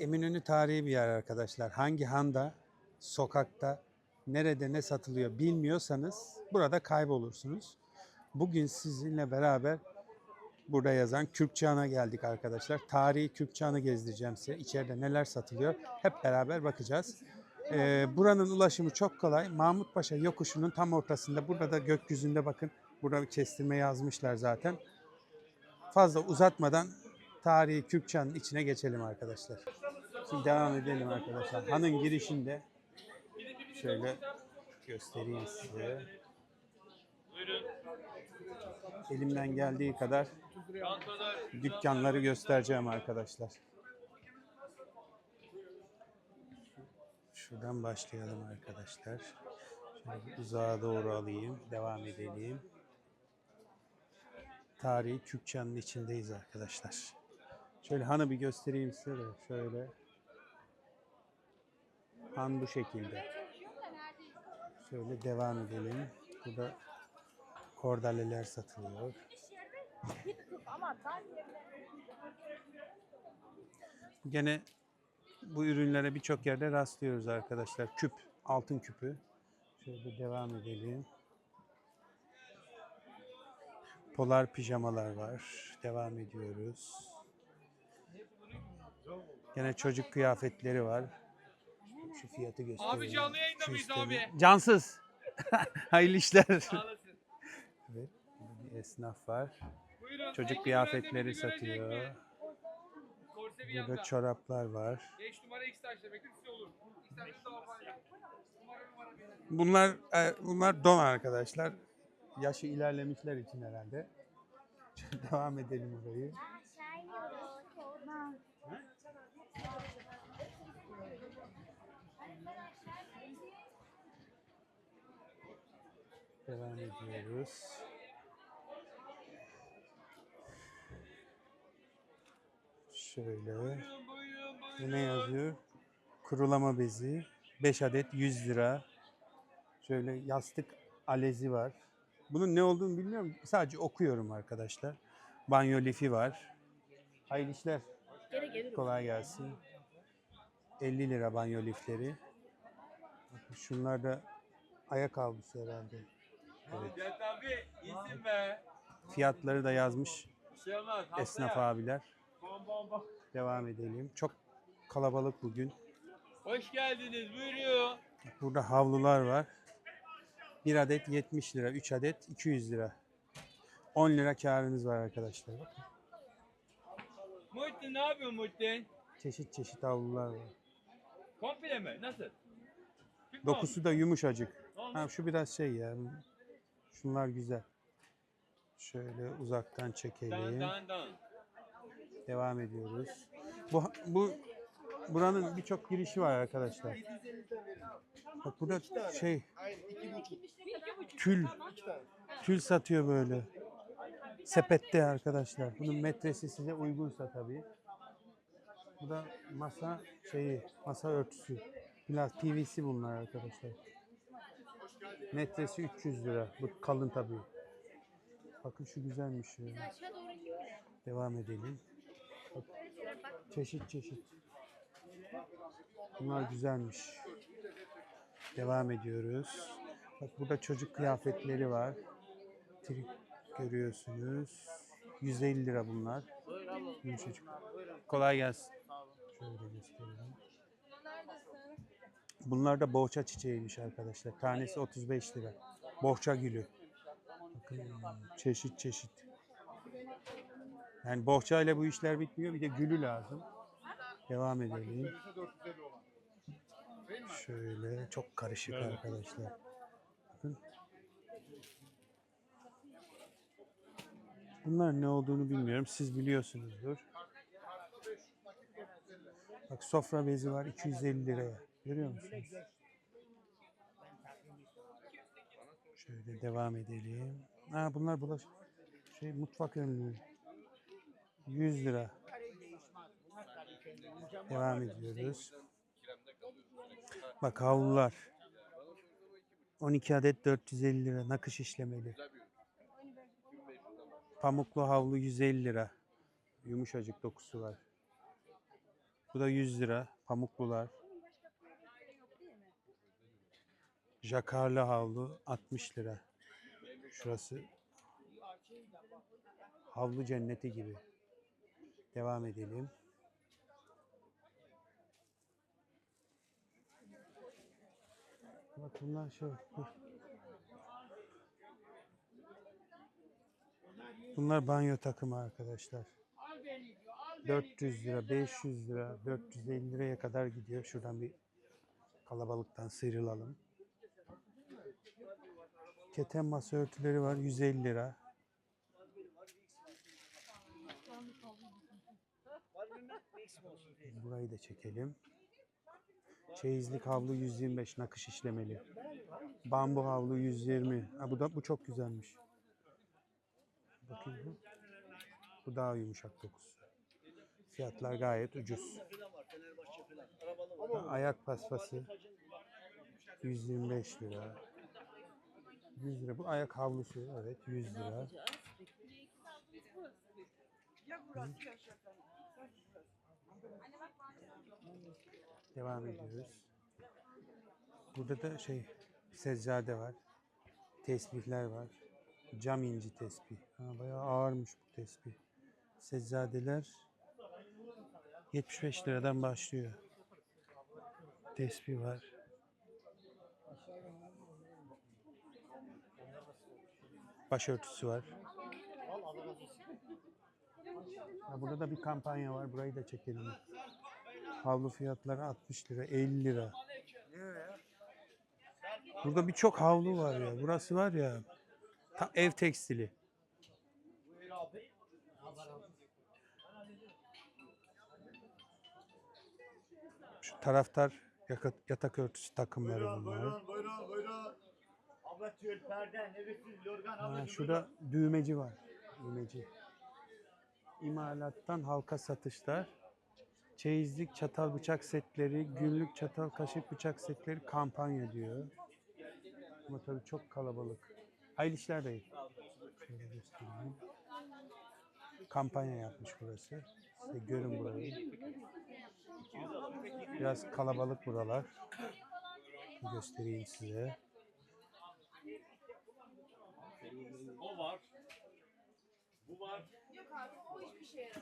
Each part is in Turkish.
Eminönü tarihi bir yer arkadaşlar. Hangi handa, sokakta, nerede ne satılıyor bilmiyorsanız burada kaybolursunuz. Bugün sizinle beraber burada yazan Kürkçehan'a geldik arkadaşlar. Tarihi Kürkçehan'ı gezdireceğim size. İçeride neler satılıyor hep beraber bakacağız. Ee, buranın ulaşımı çok kolay. Mahmutpaşa yokuşunun tam ortasında. Burada da gökyüzünde bakın. Burada bir kestirme yazmışlar zaten. Fazla uzatmadan tarihi Kürkçehan'ın içine geçelim arkadaşlar. Şimdi devam edelim arkadaşlar. Hanın girişinde şöyle göstereyim size. Elimden geldiği kadar dükkanları göstereceğim arkadaşlar. Şuradan başlayalım arkadaşlar. Şöyle uzağa doğru alayım. Devam edelim. Tarihi Kürkçan'ın içindeyiz arkadaşlar. Şöyle hanı bir göstereyim size de. Şöyle. Han bu şekilde. Şöyle devam edelim. Burada kordaleler satılıyor. Gene bu ürünlere birçok yerde rastlıyoruz arkadaşlar. Küp, altın küpü. Şöyle devam edelim. Polar pijamalar var. Devam ediyoruz. Gene çocuk kıyafetleri var. Şu fiyatı göstereyim. Abi canlı yayında Şu mıyız abi? Cansız. Hayırlı işler. Sağ olasın. Evet, burada bir esnaf var. Buyurun. Çocuk kıyafetleri satıyor. Korse bir Burada yanda. çoraplar var. 5 numara X taş demektir size olur. İsterseniz daha fazla. Numara numara benim. Bunlar e, bunlar don arkadaşlar. Yaşı ilerlemişler için herhalde. Devam edelim burayı. Devam ediyoruz. Şöyle. Bu ne yazıyor? Kurulama bezi. 5 adet 100 lira. Şöyle yastık alezi var. Bunun ne olduğunu bilmiyorum. Sadece okuyorum arkadaşlar. Banyo lifi var. Hayırlı işler. Kolay gelsin. 50 lira banyo lifleri. Şunlar da ayak havlusu herhalde. Evet. Cet abi iyisin be. Fiyatları da yazmış şey olmaz. esnaf haftaya. abiler. Bom bom bom. Devam edelim. Çok kalabalık bugün. Hoş geldiniz buyurun. Burada havlular var. 1 adet 70 lira, 3 adet 200 lira. 10 lira karınız var arkadaşlar. Bakın. Muhittin ne yapıyorsun Muhittin? Çeşit çeşit havlular var. Komple mi? Nasıl? Dokusu da yumuşacık. Ha, şu biraz şey ya. Şunlar güzel. Şöyle uzaktan çekelim. Devam ediyoruz. Bu bu buranın birçok girişi var arkadaşlar. Bak burada şey tül tül satıyor böyle. Sepette arkadaşlar. Bunun metresi size uygunsa tabii. Bu da masa şeyi, masa örtüsü. Biraz PVC bunlar arkadaşlar. Metresi 300 lira. Bu kalın tabii. Bakın şu güzelmiş ya. Devam edelim. Bak, çeşit çeşit. Bunlar güzelmiş. Devam ediyoruz. Bak burada çocuk kıyafetleri var. Trik görüyorsunuz. 150 lira bunlar. Yumuşacık. Kolay gelsin. Şöyle göstereyim. Bunlar da bohça çiçeğiymiş arkadaşlar. Tanesi 35 lira. Bohça gülü. Bakın çeşit çeşit. Yani bohça ile bu işler bitmiyor. Bir de gülü lazım. Devam edelim. Şöyle çok karışık arkadaşlar. Bakın. Bunlar ne olduğunu bilmiyorum. Siz biliyorsunuzdur. Bak sofra bezi var 250 liraya. Görüyor musunuz? Şöyle devam edelim. Ha bunlar bulaş şey mutfak ürünleri. 100 lira. Devam ediyoruz. Bak havlular. 12 adet 450 lira nakış işlemeli. Pamuklu havlu 150 lira. Yumuşacık dokusu var. Bu da 100 lira. Pamuklular. Jakarlı havlu 60 lira. Şurası havlu cenneti gibi. Devam edelim. Bak bunlar şey. Bunlar banyo takımı arkadaşlar. 400 lira, 500 lira, 450 liraya kadar gidiyor. Şuradan bir kalabalıktan sıyrılalım. Keten masa örtüleri var 150 lira. Burayı da çekelim. Çeyizlik havlu 125 nakış işlemeli. Bambu havlu 120. Ha, bu da bu çok güzelmiş. Bakayım bu. Bu daha yumuşak dokusu. Fiyatlar gayet ucuz. Ha, Ayak paspası 125 lira. 100 lira. Bu ayak havlusu evet 100 lira. Devam ediyoruz. Burada da şey seccade var. Tesbihler var. Cam inci tesbih. Ha, bayağı ağırmış bu tesbih. Seccadeler 75 liradan başlıyor. Tesbih var. Başörtüsü var. Ha, burada da bir kampanya var. Burayı da çekelim. Havlu fiyatları 60 lira, 50 lira. Burada birçok havlu var ya. Burası var ya. ta- ev tekstili. Şu taraftar yatak, yatak örtüsü takımları bunlar. Buyurun, buyurun, buyurun. Abla tül, perde, nevresim, yorgan, Ha, şurada düğmeci var. Düğmeci. İmalattan halka satışlar. Çeyizlik çatal bıçak setleri, günlük çatal kaşık bıçak setleri kampanya diyor. Ama tabii çok kalabalık. Hayırlı işler bey. Şöyle göstereyim. Kampanya yapmış burası. Size görün burayı. Biraz kalabalık buralar. Göstereyim size. O var. Bu var.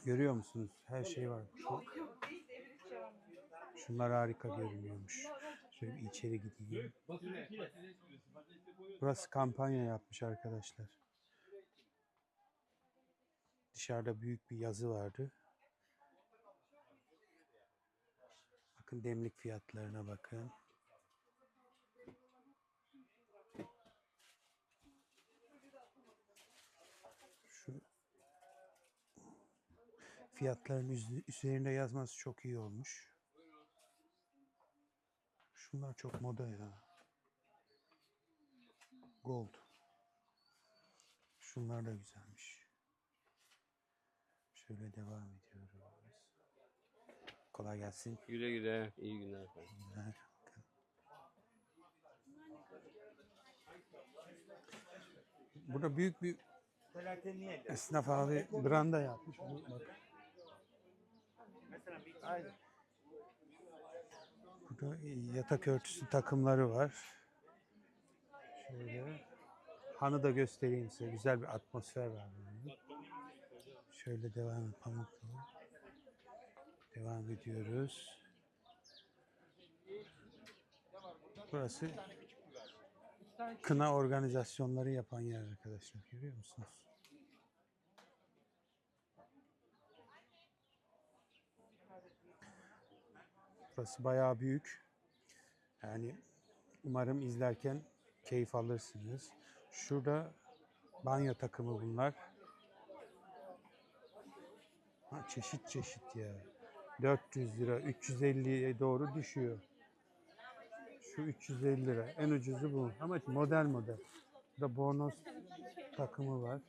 Görüyor musunuz? Her şey var. Şu, şunlar harika görünüyormuş. Şöyle bir içeri gideyim. Burası kampanya yapmış arkadaşlar. Dışarıda büyük bir yazı vardı. Bakın demlik fiyatlarına bakın. Fiyatların üz- üzerinde yazması çok iyi olmuş. Şunlar çok moda ya. Gold. Şunlar da güzelmiş. Şöyle devam ediyoruz. Kolay gelsin. Güle güle. İyi günler efendim. Günler. Burada büyük bir esnaf abi branda yapmış. Bak. Aynen. Burada yatak örtüsü takımları var. Şöyle. Hanı da göstereyim size. Güzel bir atmosfer var. burada. Şöyle devam et. Pamuklu. Devam ediyoruz. Burası kına organizasyonları yapan yer arkadaşlar. Görüyor musunuz? Burası bayağı büyük. Yani umarım izlerken keyif alırsınız. Şurada banyo takımı bunlar. Ha, çeşit çeşit ya. 400 lira, 350'ye doğru düşüyor. Şu 350 lira. En ucuzu bu. Ama model model. Burada bornoz takımı var.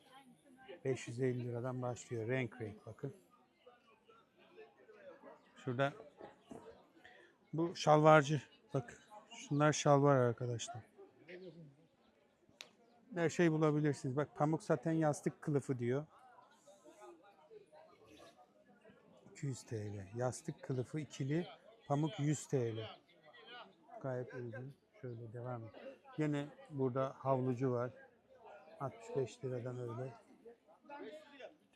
550 liradan başlıyor. Renk renk bakın. Şurada bu şalvarcı. Bak şunlar şalvar arkadaşlar. Her şey bulabilirsiniz. Bak pamuk saten yastık kılıfı diyor. 200 TL. Yastık kılıfı ikili pamuk 100 TL. Gayet uygun. Şöyle devam et. Yine burada havlucu var. 65 liradan öyle.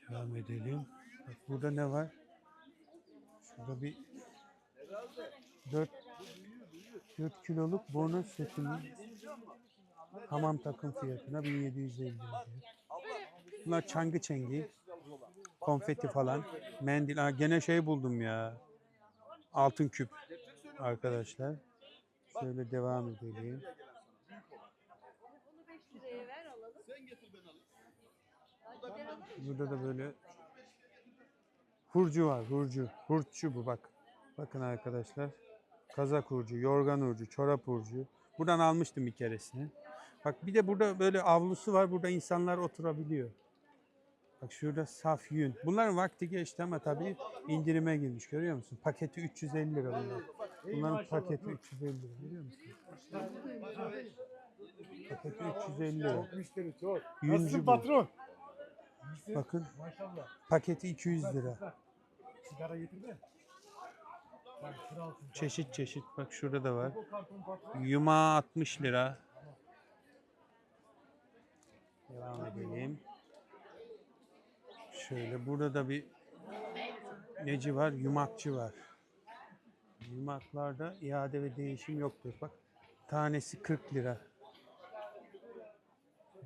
Devam edelim. Bak burada ne var? Şurada bir 4 4 kiloluk bonus setinin hamam takım fiyatına 1750 lira. Bunlar çangı çengi. Konfeti falan. Mendil. Aa, gene şey buldum ya. Altın küp. Arkadaşlar. Şöyle devam edelim. Bunu 5 liraya ver alalım. Sen getir ben alayım. Gel alalım. Burada da böyle hurcu var. Hurcu. Hurççu bu bak. Bakın arkadaşlar. Kazak hurcu, yorgan hurcu, çorap hurcu. Buradan almıştım bir keresini. Bak bir de burada böyle avlusu var. Burada insanlar oturabiliyor. Bak şurada saf yün. Bunların vakti geçti ama tabii indirime girmiş. Görüyor musun? Paketi 350 lira bunlar. Bunların paketi 350 lira. Görüyor musun? Paketi 350 lira. Müşteri çok. Yüncü Nasılsın bu. patron? Bakın Maşallah. paketi 200 lira. Sigara getirdi. Çeşit çeşit. Bak şurada da var. Yumağı 60 lira. Devam edelim. Şöyle burada da bir neci var? Yumakçı var. Yumaklarda iade ve değişim yoktur. Bak tanesi 40 lira.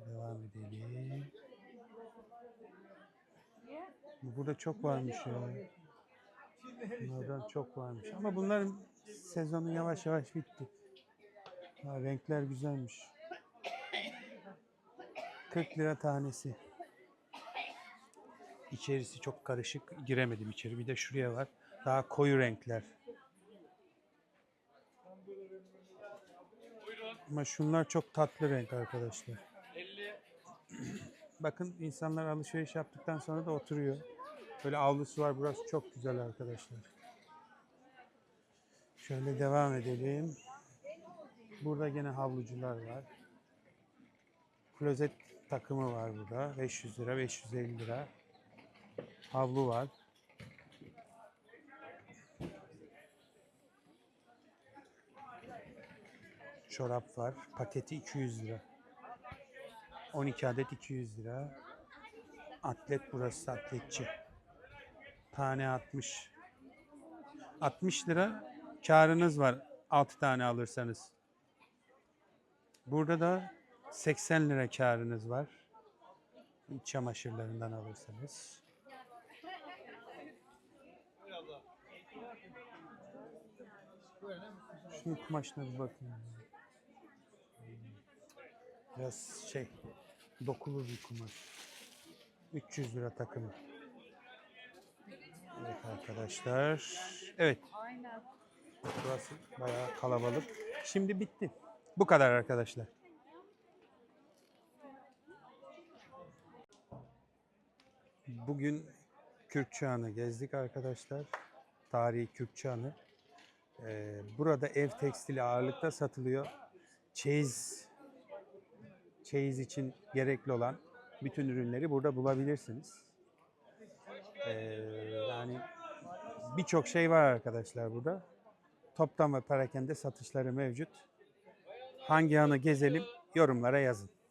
Devam edelim. Burada çok varmış ya. Bunlardan çok varmış. Ama bunların sezonu yavaş yavaş bitti. Ha, renkler güzelmiş. 40 lira tanesi. İçerisi çok karışık. Giremedim içeri. Bir de şuraya var. Daha koyu renkler. Ama şunlar çok tatlı renk arkadaşlar. 50. Bakın insanlar alışveriş yaptıktan sonra da oturuyor. Böyle avlusu var. Burası çok güzel arkadaşlar. Şöyle devam edelim. Burada gene havlucular var. Klozet takımı var burada. 500 lira, 550 lira. Havlu var. Çorap var. Paketi 200 lira. 12 adet 200 lira. Atlet burası atletçi. Tane 60. 60 lira karınız var 6 tane alırsanız. Burada da 80 lira karınız var. Çamaşırlarından alırsanız. Şunun kumaşına bir bakın. Biraz şey dokulu bir kumaş. 300 lira takımı. Evet arkadaşlar. Evet. Burası bayağı kalabalık. Şimdi bitti. Bu kadar arkadaşlar. Bugün Kürkçühan'ı gezdik arkadaşlar. Tarihi Kürkçühan'ı. Ee, burada ev tekstili ağırlıkta satılıyor. Çeyiz çeyiz için gerekli olan bütün ürünleri burada bulabilirsiniz. Ee, yani birçok şey var arkadaşlar burada. Toptan ve perakende satışları mevcut. Hangi hanı gezelim yorumlara yazın.